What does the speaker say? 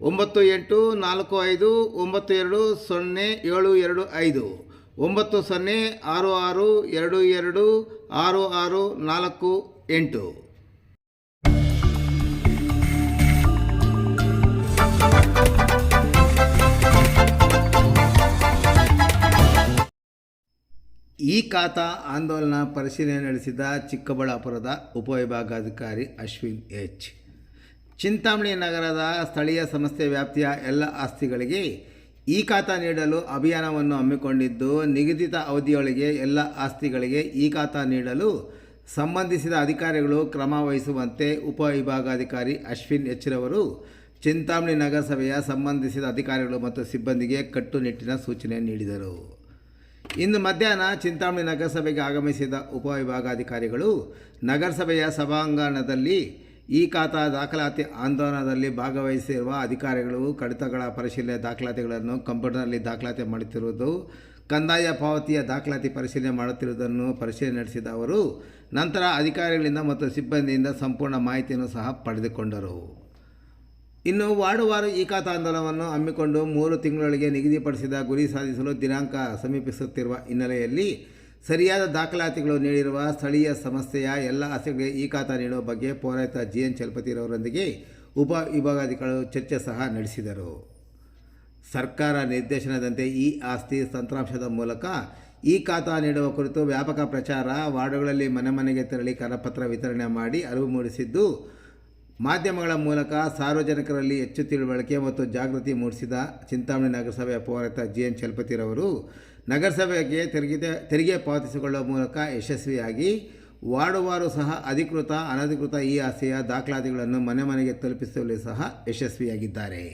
ಒಂಬತ್ತು ಎಂಟು ನಾಲ್ಕು ಐದು ಒಂಬತ್ತು ಎರಡು ಸೊನ್ನೆ ಏಳು ಎರಡು ಐದು. ಒಂಬತ್ತು ಸೊನ್ನೆ ಆರು ಆರು ಎರಡು ಎರಡು ಆರು ಆರು ನಾಲ್ಕು ಎಂಟು. ಈ ಖಾತಾ ಆಂದೋಲನ ಪರಿಶೀಲನೆ ನಡೆಸಿದ ಚಿಕ್ಕಬಳ್ಳಾಪುರದ ಉಪವಿಭಾಗಾಧಿಕಾರಿ ಅಶ್ವಿನ್ ಎಚ್. ಚಿಂತಾಮಣಿ ನಗರದ ಸ್ಥಳೀಯ ಸಂಸ್ಥೆ ವ್ಯಾಪ್ತಿಯ ಎಲ್ಲ ಆಸ್ತಿಗಳಿಗೆ ಈ ಖಾತಾ ನೀಡಲು ಅಭಿಯಾನವನ್ನು ಹಮ್ಮಿಕೊಂಡಿದ್ದು, ನಿಗದಿತ ಅವಧಿಯೊಳಗೆ ಎಲ್ಲ ಆಸ್ತಿಗಳಿಗೆ ಈ ಖಾತಾ ನೀಡಲು ಸಂಬಂಧಿಸಿದ ಅಧಿಕಾರಿಗಳು ಕ್ರಮ ವಹಿಸುವಂತೆ ಉಪವಿಭಾಗಾಧಿಕಾರಿ ಅಶ್ವಿನ್ ಎಚ್ರವರು ಚಿಂತಾಮಣಿ ನಗರಸಭೆಯ ಸಂಬಂಧಿಸಿದ ಅಧಿಕಾರಿಗಳು ಮತ್ತು ಸಿಬ್ಬಂದಿಗೆ ಕಟ್ಟುನಿಟ್ಟಿನ ಸೂಚನೆ ನೀಡಿದರು. ಇಂದು ಮಧ್ಯಾಹ್ನ ಚಿಂತಾಮಣಿ ನಗರಸಭೆಗೆ ಆಗಮಿಸಿದ ಉಪವಿಭಾಗಾಧಿಕಾರಿಗಳು ನಗರಸಭೆಯ ಸಭಾಂಗಣದಲ್ಲಿ ಈ ಖಾತಾ ದಾಖಲಾತಿ ಆಂದೋಲನದಲ್ಲಿ ಭಾಗವಹಿಸಿರುವ ಅಧಿಕಾರಿಗಳು ಕಡಿತಗಳ ಪರಿಶೀಲನೆ ದಾಖಲಾತಿಗಳನ್ನು ಕಂಪ್ಯೂಟರ್ನಲ್ಲಿ ದಾಖಲಾತಿ ಮಾಡುತ್ತಿರುವುದು, ಕಂದಾಯ ಪಾವತಿಯ ದಾಖಲಾತಿ ಪರಿಶೀಲನೆ ಮಾಡುತ್ತಿರುವುದನ್ನು ಪರಿಶೀಲನೆ ನಡೆಸಿದ ಅವರು, ನಂತರ ಅಧಿಕಾರಿಗಳಿಂದ ಮತ್ತು ಸಿಬ್ಬಂದಿಯಿಂದ ಸಂಪೂರ್ಣ ಮಾಹಿತಿಯನ್ನು ಸಹ ಪಡೆದುಕೊಂಡರು. ಇನ್ನು ವಾರ್ಡುವಾರು ಈ ಖಾತಾ ಆಂದೋಲನವನ್ನು ಹಮ್ಮಿಕೊಂಡು ಮೂರು ತಿಂಗಳೊಳಗೆ ನಿಗದಿಪಡಿಸಿದ ಗುರಿ ಸಾಧಿಸಲು ದಿನಾಂಕ ಸಮೀಪಿಸುತ್ತಿರುವ ಹಿನ್ನೆಲೆಯಲ್ಲಿ ಸರಿಯಾದ ದಾಖಲಾತಿಗಳು ನೀಡಿರುವ ಸ್ಥಳೀಯ ಸಂಸ್ಥೆಯ ಎಲ್ಲ ಆಸೆಗಳಿಗೆ ಈ ಖಾತಾ ನೀಡುವ ಬಗ್ಗೆ ಪೌರಾಯುಕ್ತ ಜಿ ಎನ್ ಚಲಪತಿರವರೊಂದಿಗೆ ಉಪ ವಿಭಾಗಾಧಿಕಾರಿಗಳು ಚರ್ಚೆ ಸಹ ನಡೆಸಿದರು. ಸರ್ಕಾರ ನಿರ್ದೇಶನದಂತೆ ಈ ಆಸ್ತಿ ತಂತ್ರಾಂಶದ ಮೂಲಕ ಈ ಖಾತಾ ನೀಡುವ ಕುರಿತು ವ್ಯಾಪಕ ಪ್ರಚಾರ, ವಾರ್ಡುಗಳಲ್ಲಿ ಮನೆ ಮನೆಗೆ ತೆರಳಿ ಕರಪತ್ರ ವಿತರಣೆ ಮಾಡಿ ಅರಿವು ಮೂಡಿಸಿದ್ದು ಮಾಧ್ಯಮಗಳ ಮೂಲಕ ಸಾರ್ವಜನಿಕರಲ್ಲಿ ಹೆಚ್ಚು ತಿಳುವಳಿಕೆ ಮತ್ತು ಜಾಗೃತಿ ಮೂಡಿಸಿದ ಚಿಂತಾಮಣಿ ನಗರಸಭೆಯ ಪೌರಾಯುಕ್ತ ಜಿ ಎನ್ ಚಲಪತಿರವರು ನಗರಸಭೆಗೆ ತೆರಿಗೆ ತೆರಿಗೆ ಪಾವತಿಸಿಕೊಳ್ಳುವ ಮೂಲಕ ಯಶಸ್ವಿಯಾಗಿ ವಾರ್ಡುವಾರು ಸಹ ಅಧಿಕೃತ, ಅನಧಿಕೃತ ಈ ಆಸೆಯ ದಾಖಲಾತಿಗಳನ್ನು ಮನೆ ಮನೆಗೆ ತಲುಪಿಸುವಲ್ಲಿ ಸಹ ಯಶಸ್ವಿಯಾಗಿದ್ದಾರೆ.